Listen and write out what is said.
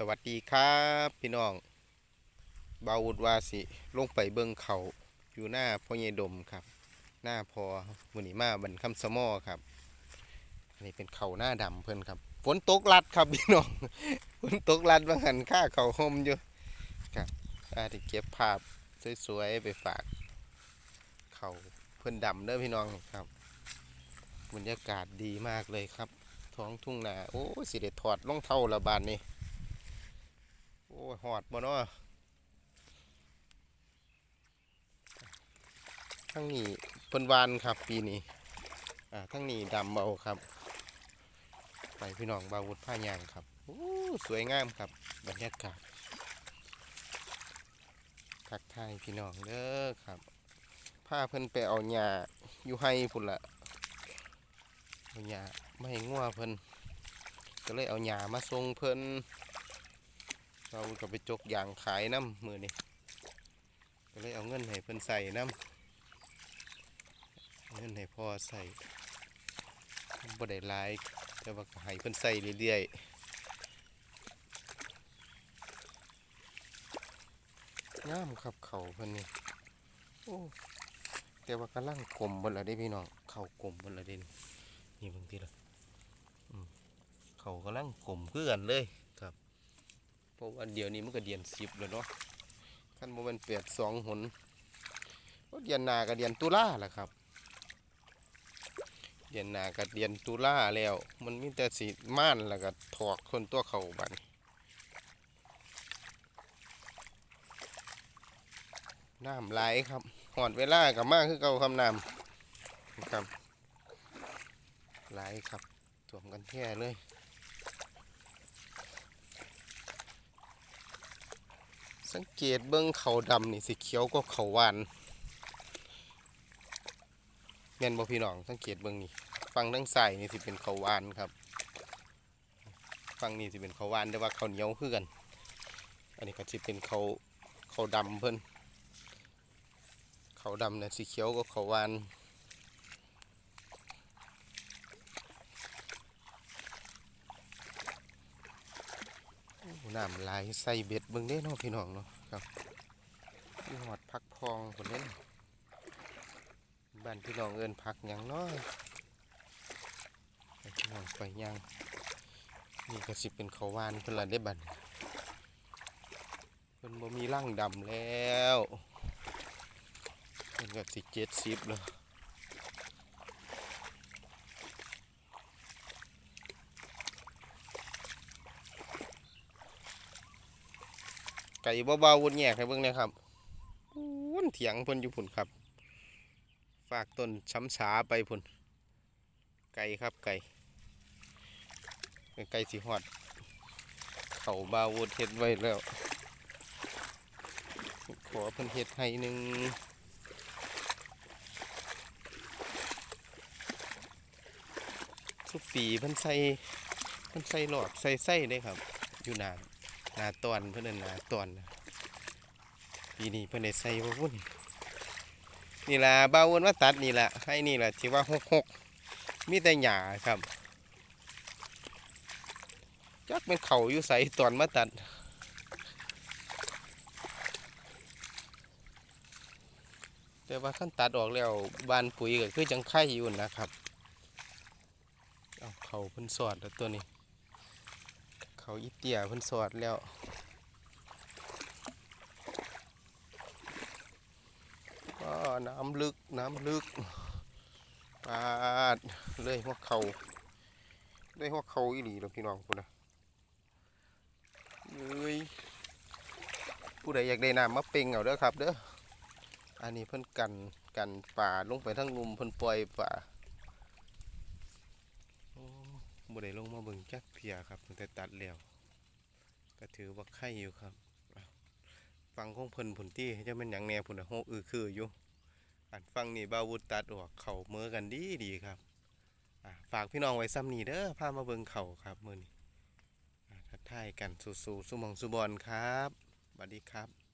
สวัสดีครับพี่น้องบาวุดวาสิลงไปเบิงเขาอยู่หน้าพ่อใหญ่ดมครับ หน้าพอมือนีมาบันคำสมอครับอันนี้เป็นเขาหน้าดำเพิ่อนครับฝนตกลัดครับพี่น้องฝนตกลัดบางหันค่าเขาห่มอยู่ครับอาที่เก็บภาพสวยๆไปฝาก เขาเพิ่อนดำเด้อพี่น้องครับ บรรยากาศดีมากเลยครับ ท้องทุ่งนาโอ้สิได้ถอดรองเท้าและบานนี้โอ้ยหอดบ่เนาะทั้งนี้เพิ่นวานครับปีนี้อ่าทั้งนี้ดำเบาครับ ไปพี่น้องบาวุธผ้ายางครับโอ้สวยงามครับบรรยากาศทักทายพี่น้องเด้อครับพาเพิ่นไปเอาหญ้าอยู่ให้พุ่นละเอาหญ้าไม่ให้งัวเพิ่นก็เลยเอาหญ้ามาส่งเพิ่น เราก็ไปจกยางขายน้ำมือนี่ก็เลยเอาเงินให้เพิ่นใส่น้ำเงินให้พ่อใส่บ่ได้หลายแต่ว่าให้เพิ่นใส่เรื่อยๆงามครับเขาเพิ่นนี่โอ้แต่ว่ากำลังกลมบนละได้พี่น้องเข่ากลมบนละเด่นนี่บางทีละเขากำลังกลมคือนเลย เพราะว่าเดี๋ยวนี้มันก็เดียนสิบแล้วเนาะขั้นโมเป็นเปลียดสองหนก็เดียนหนากับเดียนตุลาแหละครับ เดียนหนากับเดียนตุลาแล้ว มันมีแต่สีม่านแล้วก็ถอกคนตัวเขาบันน้ำไหลครับหอดเวลากับมากคือเก่าคำน้ำครับไหลครับถ่วมกันแท่เลย สังเกตเบิ้งเขาดำนี่สีเขียวก็เขาวานแม่นบ่พี่น้องสังเกตเบิ้งนี่ฟังทั้งใส่นี่สิเป็นเขาวานครับฟังนี่สิเป็นเขาวานแต่ว่าเขาเหนียวคือกัน อันนี้ก็สิเป็นเขาเขาดำเพิ่นเขาดำเนี่ยสีเขียวก็เขาวาน น้ำไหลใส่เบ็ดเบิ้งได้เนาะพี่น้องเนาะครับที่หอดพักพองคนนี้บ้านพี่น้องเอินพักยังเนาะไปพี่น้องไปยังนี่ก็สิเป็นเขาวานเพิ่นละได้บัดเพิ่นบ่มีร่างดำแล้วเพิ่นก็สิเจ็ดสิบแล้ว ไก่เบาๆวนแยกให้เบิ่งเลยครับวุ้นเถียงเพิ่นอยู่พุ่นครับ ฝากต้นช้ำฉาไปพุ่น ไก่ครับไก่ไก่สีหอด เขาบาวูดเฮ็ดไว้แล้ว ขอเพิ่นเฮ็ดให้หนึ่งทุกปีเพิ่นใส่เพิ่นใส่หลอดใส่ไส้ได้ครับ อยู่นาห นาตอนเพิ่อนนาตอนปีนี้เพิ่นได้ใส่บ่วุ่นนี่ล่ะบาวนมาตัดนี่ละให้นี่ละที่ว่าหกหกมีแต่หญ้าครับจักเป็นเขาอยู่ใส่ตอนมาตัดแต่ว่าขั้นตัดออกแล้วบานปุ๋ยก็คือจังไข่อยู่นะครับ เอาเขาเพิ่นสอดแล้วตัวนี้ เขาอีเตียเพิ่นสอดแล้วก็น้ำลึกน้ำลึกปาดเลยหัวเขาเลยหัวเขาอีหลีแล้วพี่น้องคุณนะเอ้ยผู้ใดอยากได้น้ำมาเป่งเอาเด้อครับเด้ออันนี้เพิ่นกันกันป่าลงไปทั้งลุมเพิ่นปล่อยป่าโอ้ บ่ได้ลงมาเบิ่งจักเพียครับตั้งแต่ตัดแล้วก็ถือว่าไข่อยู่ครับฟังของเพิ่นผลที่จะเป็นหยังแน่พุ่นน่ะโฮอือคืออยู่อันฟังนี่บาวุธตัดออกเข่าเมือกันดีดีครับฝากพี่น้องไว้ซ้ำนี่เด้อพามาเบิ่งเข่าครับมือนี้อ่ทักทายกันสู่สู่สุมองสุบอลครับสวัสดีครับ